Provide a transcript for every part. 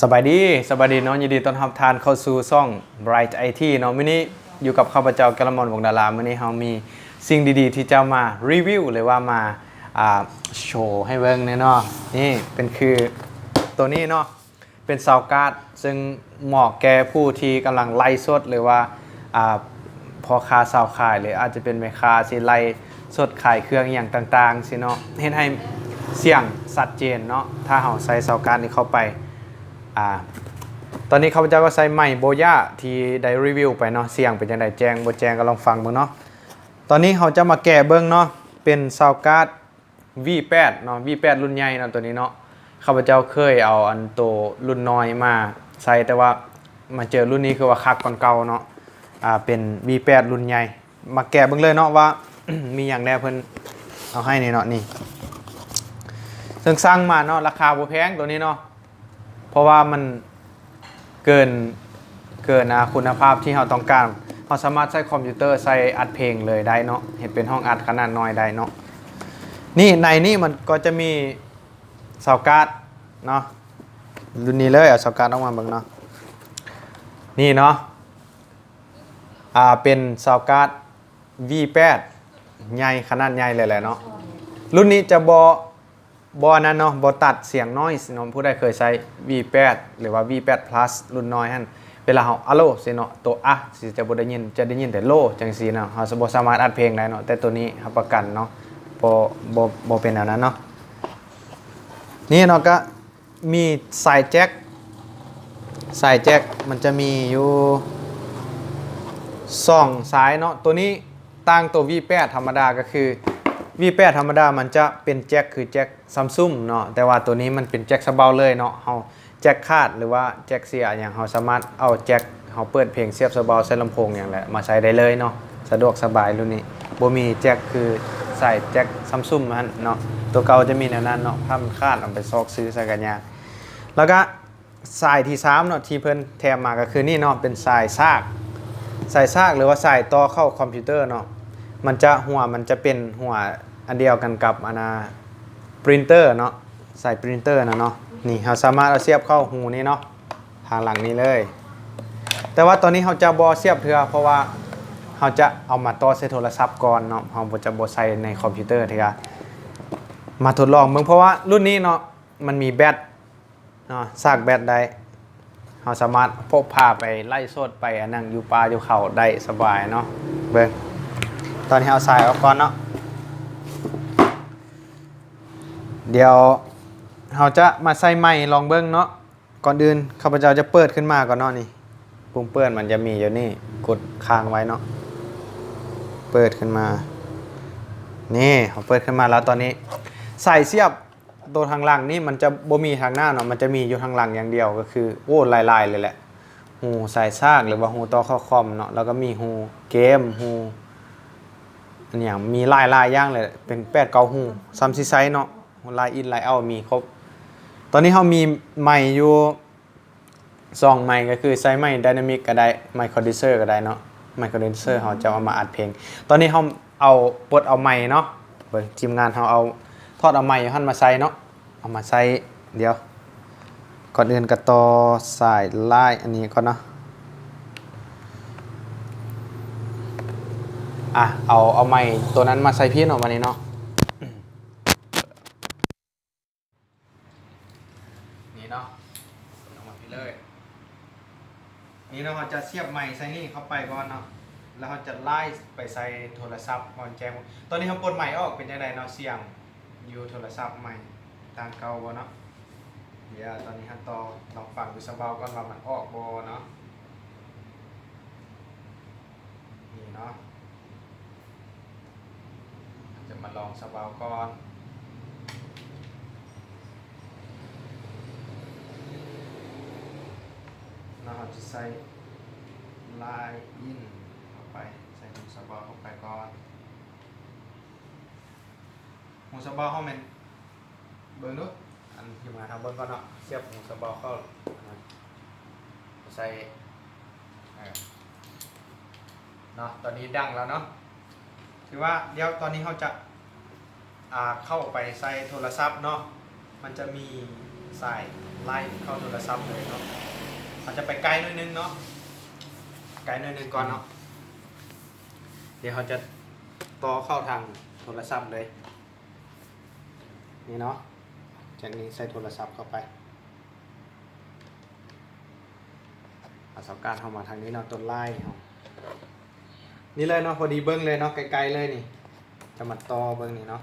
สบายดีสบายดีเนาะยินดีต้อนรับทานเข้าสู่ช่อง Bright IT เนาะมื้อนี้อยู่กับข้าพเจ้ากะละมอนวงดารามื้อนี้เรามีสิ่งดีๆ ที่จะมารีวิวหรือว่ามาอ่าโชว์ให้เบิ่งเนี่ยเนาะนี่เป็นคือตัวนี้เนาะเป็นซาวการ์ดซึ่งเหมาะแก่ผู้ที่กำลังไล่สดหรือว่าอ่าพอค้าสาวขายหรืออาจจะเป็นแม่ค้าสิไล่สดขายเครื่องอย่างต่างๆสิเนาะเฮ็ดให้เสียงชัดเจนเนาะถ้าเราใส่ซาวการ์ดนี้เข้าไป อ่าตอนนี้ข้าพเจ้าก็ใส่ไมค์โบย่าที่ได้รีวิวไปเนาะเสียงเป็นยังไงแจ้งบ่แจ้งก็ลองฟังเบิ่งเนาะตอนนี้เขาจะมาแก้เบิ่งเนาะเป็นซาวการ์ด V8 เนาะ V8 รุ่นใหญ่เนาะตัวนี้เนาะข้าพเจ้าเคยเอาอันโตรุ่นน้อยมาใส่แต่ว่ามาเจอรุ่นนี้คือว่าคักกว่าเก่าเนาะอ่าเป็น V8 รุ่นใหญ่มาแก้เบิ่งเลยเนาะว่า มีอย่างแน่เพิ่นเอาให้นี่เนาะนี่ซึ่งสร้างมาเนาะราคาบ่แพงตัวนี้เนาะ เพราะว่ามันเกินเกินนะคุณภาพที่เราต้องการเราสามารถใช้คอมพิวเตอร์ใส่อัดเพลงเลยได้เนาะเห็นเป็นห้องอัดขนาดน้อยได้เนาะนี่ในนี่มันก็จะมีเสาการ์ดเนาะรุ่นนี้เลยเอาเสาการ์ดออกมาบิ่งเนาะนี่เนาะอ่าเป็นเสาการ์ด V8 ใหญ่ขนาดใหญ่เลยแหละเนาะรุ่นนี้จะบอ บอนั้นเนาะบอตัดเสียงน้อยเนาะผู้ใดเคยใช้ V8 หรือว่า V8 Plus รุ่นน้อยฮั่นเวลาเราอะโลสิเนาะตัวอะสิจะบ่ได้ยินจะได้ยินแต่โลจังซี่เนาะเราบ่สามารถอัดเพลงได้เนาะแต่ตัวนี้รับประกันเนาะบ่บ่บ่เป็นแบบนั้นเนาะนี่เนาะก็มีสายแจ็คสายแจ็คมันจะมีอยู่สองสายเนาะตัวนี้ต่างตัว V8 ธรรมดาก็คือ V8 ธรรมดามันจะเป็นแจ็คคือแจ็คซัมซุงเนาะแต่ว่าตัวนี้มันเป็นแจ็คสเบาเลยเนาะเฮาแจ็คคาดหรือว่าแจ็คเสียอย่างเฮาสามารถเอาแจ็คเฮาเปิดเพลงเสียบสเบาใส่ลำโพงอย่างแหละมาใช้ได้เลยเนาะสะดวกสบายรุ่นนี้บ่มีแจ็คคือใส่แจ็คซัมซุงมันเนาะตัวเก่าจะมีแนวนั้นเนาะถ้ามันคาดเอาไปซอกซื้อใส่กันยากแล้วก็สายที่3เนาะที่เพิ่นแถมมาก็คือนี่เนาะเป็นสายซากสายซากหรือว่าสายต่อเข้าคอมพิวเตอร์เนาะ มันจะหัวมันจะเป็นหัวอันเดียวกันกับอันนาปรินเตอร์เนาะใส่ปรินเตอร์นะเนาะนี่เราสามารถเอาเสียบเข้าหูนี้เนาะทางหลังนี้เลย แต่ว่าตอนนี้เราจะบอเสียบเถื่อเพราะว่าเราจะเอามาต่อใส่โทรศัพท์ก่อนเนาะเราจะบอใส่ในคอมพิวเตอร์เถื่อมาทดลองเบิ่งเพราะว่ารุ่นนี้เนาะมันมีแบตเนาะซากแบตได้เราสามารถพกพาไปไล่สดไปอันนั่งอยู่ป่าอยู่เขาได้สบายเนาะเบิ่ง ตอนนี้เอาสายออกก่อนเนาะ เดี๋ยวเราจะมาใส่ไม้ลองเบิ้งเนาะ ก่อนอื่นข้าพเจ้าจะเปิดขึ้นมาก่อนเนาะนี่ ปุ่มเปิดมันจะมีอยู่นี่ กดค้างไว้เนาะ เปิดขึ้นมา นี่เขาเปิดขึ้นมาแล้วตอนนี้ ใส่เสียบตัวทางหลังนี่มันจะบ่มีทางหน้าเนาะ มันจะมีอยู่ทางหลังอย่างเดียวก็คือโอ้ลายๆเลยแหละหูสายซากหรือว่าหูต่อข้าคอมเนาะ แล้วก็มีหูเกมหู อันอย่างมีลายลายอย่างเลยเป็นแปดเกาหูซัมซีไซเนาะลายอินลายเอามีครบ ตอนนี้เขามีไมค์อยู่สองไมค์ก็คือใช้ไมค์ไดนามิกก็ได้ไมค์คอนดิเซอร์ก็ได้เนาะไมค์คอนดิเซอร์เขาจะเอามาอัดเพลง ตอนนี้เขาเอาปลดเอาไมค์เนาะเบิ่งทีมงานเขาเอาทอดเอาไมค์ท่านมาใส่เนาะเอามาใส่เดี๋ยว ก่อนอื่นก็ต่อสายลายอันนี้ก่อนเนาะ อะเอาเอาไม้ตัวนั้นมาใส่พี่หน่อยวันนี้เนาะนี่เนาะเอามาพี่เลย นี่เราจะเสียบไม้ใส่นี่เข้าไปก่อนเนาะแล้วเราจะไล่ไปใส่โทรศัพท์ก่อนแจ้งตอนนี้เขาปลดไม้ออกเป็นยังไงเนาะเสียงอยู่โทรศัพท์ใหม่ตามเก่าบ่เนาะเดี๋ยวตอนนี้ฮันต่อลองฟังดูสบาก่อนว่ามันออกบ่เนาะนี่เนาะ มาลองสบาวก่อนเราจะใส่ลายอินเข้าไป ใส่หูสบาวเข้าไปก่อนหูสบาวเข้าเมนเบิ้งดูอันที่มาทำเบิ้งก่อนเนาะเสียบหูสบาวเข้านนั้นใส่เนาะตอนนี้ดังแล้วเนาะถือว่าเดี๋ยวตอนนี้เขาจะ เข้าไปใส่โทรศัพท์เนาะมันจะมีสายไล่เข้าโทรศัพท์เลยเนาะอาจจะไปไกลหน่อยนึงเนาะไกลหน่อยนึงก่อนเนาะเดี๋ยวเขาจะต่อเข้าทางโทรศัพท์เลยนี่เนาะจากนี้ใส่โทรศัพท์เข้าไปประสบการณ์เข้ามาทางนี้เนาะต้นไล่เนาะนี่เลยเนาะพอดีเบิ้งเลยเนาะไกลๆเลยนี่จะมาต่อเบิ้งนี่เนาะ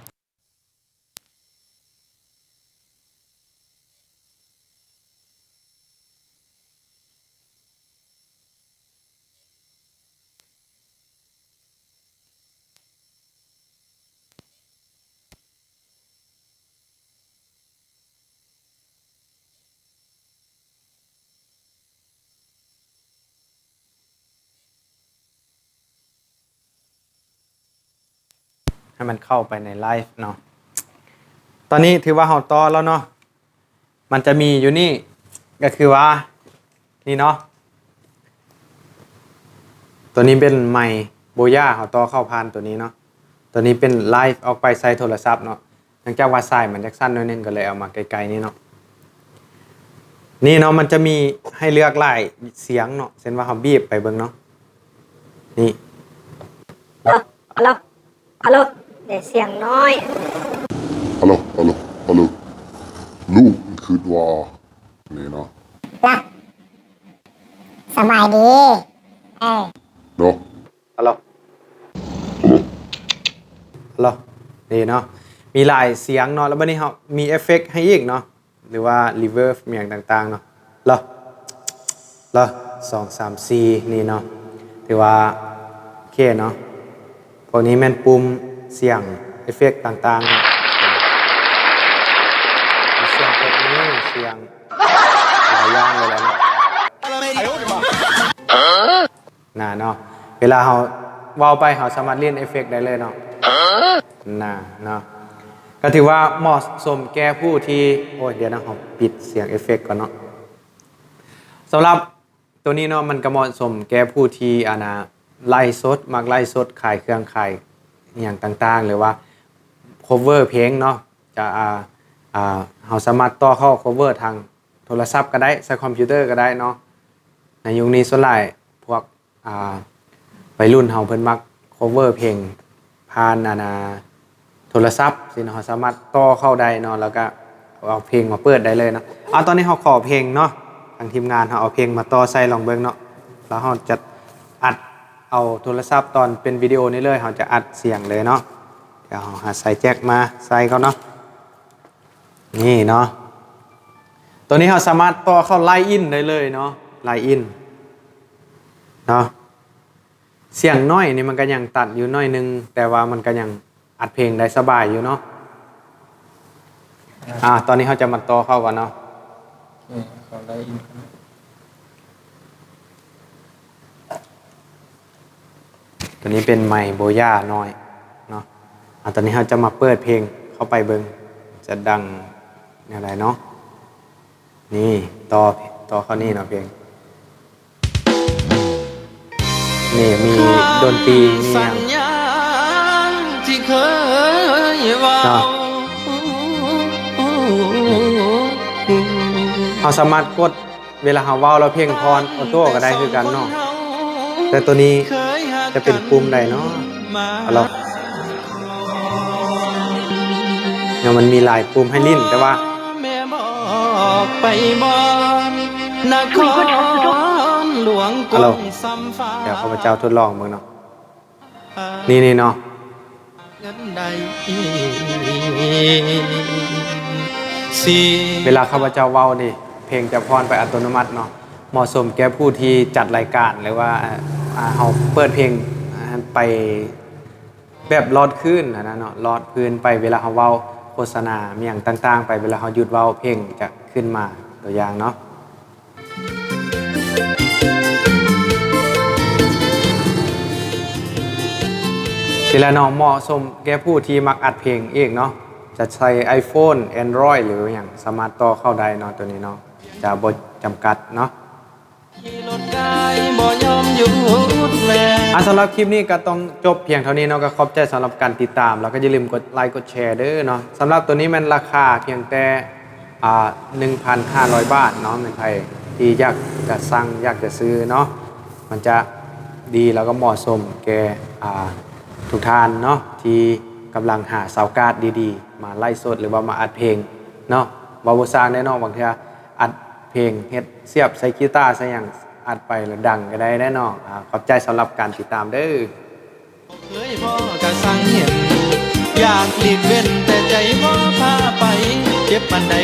ให้มันเข้าไปในไลฟ์เนาะตอนนี้ถือว่าเราต่อแล้วเนาะมันจะมีอยู่นี่ก็คือว่านี่เนาะตัวนี้เป็นไมโบย่าเขาต่อเข้าพานตัวนี้เนาะตัวนี้เป็นไลฟ์ออกไปใส่โทรศัพท์เนาะหลังจากว่าใส่มันจะสั้นน้อยนึงก็เลยเอามาไกลๆนี่เนาะนี่เนาะมันจะมีให้เลือกหลายเสียงเนาะเช่นว่าเขาบีบไปเบิ่งเนาะนี่ฮัลโหลฮัลโหล เดี๋ยวเสียงน้อยฮัลโหลฮัลโหลฮัลโหลลูกคือว่านี่เนาะล่ะสบายดี เออเนาะฮัลโหลฮัลโหลนี่เนาะมีหลายเสียงเนาะแล้วบัดนี้เขามีเอฟเฟกต์ให้อีกเนาะหรือว่ารีเวิร์บอย่างต่างๆเนาะเหรอเหรอสองสามสี่นี่เนาะถือว่าโอเคเนาะพวกนี้แม่นปุ่ม เสียงเอฟเฟกต์ต่างๆ เสียงแบบนี้เสียงหลายอย่างเลยแหละเนาะน่ะเนาะเวลาเราเว้าไปเราสามารถเล่นเอฟเฟกต์ได้เลยเนาะน่ะเนาะก็ถือว่าเหมาะสมแก่ผู้ที่ โอ้ยเดี๋ยวนะผมปิดเสียงเอฟเฟกต์ก่อนเนาะสำหรับตัวนี้เนาะมันก็เหมาะสมแก่ผู้ที่อานาไล่สดมักไล่สดขายเครื่องขาย อย่างต่างๆ หรือว่า cover เพลงเนาะจะอ่าอ่าเราสามารถต่อเข้า cover ทางโทรศัพท์ก็ได้ใช้คอมพิวเตอร์ก็ได้เนาะในยุคนี้ส่วนใหญ่พวกอ่าวัยรุ่นเฮาเพิ่นมัก cover เพลงผ่านอานาโทรศัพท์สิเนาะสามารถต่อเข้าได้เนาะแล้วก็เอาเพลงมาเปิดได้เลยเนาะเอาตอนนี้เฮาขอเพลงเนาะทางทีมงานเฮาเอาเพลงมาต่อใส่ลองเบิ่งเนาะแล้วเฮาจะอัด เอาโทรศัพท์ตอนเป็นวิดีโอนี้เลยเฮาจะอัดเสียงเลยเนาะเดี๋ยวเฮาหาใส่แจ็คมาใส่เขาเนาะนี่เนาะตัวนี้เราสามารถต่อเข้าไลน์อินได้เลยเนาะไลน์อินเนาะเสียงน้อยนี่มันก็ยังตัดอยู่น้อยนึง แต่ว่ามันก็ยังอัดเพลงได้สบายอยู่เนาะอ่าตอนนี้เขาจะมาต่อเข้ากันเนาะโอเคเขอได้อินครับ ตัวนี้เป็นไมค์โบย่าน้อยเนาะอ่าตอนนี้เขาจะมาเปิดเพลงเข้าไปเบิงจะดังอะไรเนาะนี่ต่อต่อเข้านี่เนาะเพลงนี่มีดนตรีมีอย่างญาณที่เคยเว่าเนาะเราสามารถกดเวลาเราเว้าเราเพลงพรออโต้ก็ได้คือกันเนาะแต่ตัวนี้ จะเป็นปุ่มใดเนาะเอาเราเนี่ยมันมีหลายปุ่มให้ลิ้นแต่ว่าแม่บอกไปบอนนครหลวงกฮัลโหลรุงสัมฟ้าเดี๋ยวข้าพเจ้าทดลองมึงเนาะนี่นี่เนาะเงินใดสิเวลาข้าพเจ้าเว้านี่ เพลงจะพรไปอัตโนมัติเนาะเหมาะสมแก่ผู้ที่จัดรายการหรือว่า อ่าเขาเปิดเพลงอ่าไปแบบลอดขึ้นนะนะเนาะลอดพื้นไปเวลาเขาเว้าโฆษณามีอย่างต่าง ๆ ไปเวลาเขาหยุดเว้าเพลงจะขึ้นมาตัวอย่างเนาะทีละน้องเหมาะสมแก่ผู้ที่มักอัดเพลงเองเนาะจะใช้ iPhone Android หรืออย่างสมารถต่อเข้าได้เนาะตัวนี้เนาะจะบดจำกัดเนาะ อะสำหรับคลิปนี้ก็ต้องจบเพียงเท่านี้เนาะก็ขอบใจสำหรับการติดตาม แล้วก็อย่าลืมกดไลค์กดแชร์เด้อเนาะสำหรับตัวนี้มันราคาเพียงแต่อ่า1,500 บาทเนาะเป็นไทยที่อยากจะสั่งอยากจะซื้อเนาะมันจะดีแล้วก็เหมาะสมแก่อ่าทุกท่านเนาะที่กำลังหาสาวการ์ดดีๆ มาไล่สดหรือว่ามาอัดเพลงเนาะบาวซางแน่นอนบางทีอัดเพลงเฮ็ดเสียบใส่กีตาร์ใส่อย่าง อัดไปแล้วดังก็ได้แน่นอนอ่าขอบใจสำหรับการติดตามเด้อเลยพ่อกะสังเห็น อยากหลีกเว้นแต่ใจพ่อพาไป เจ็บปันใด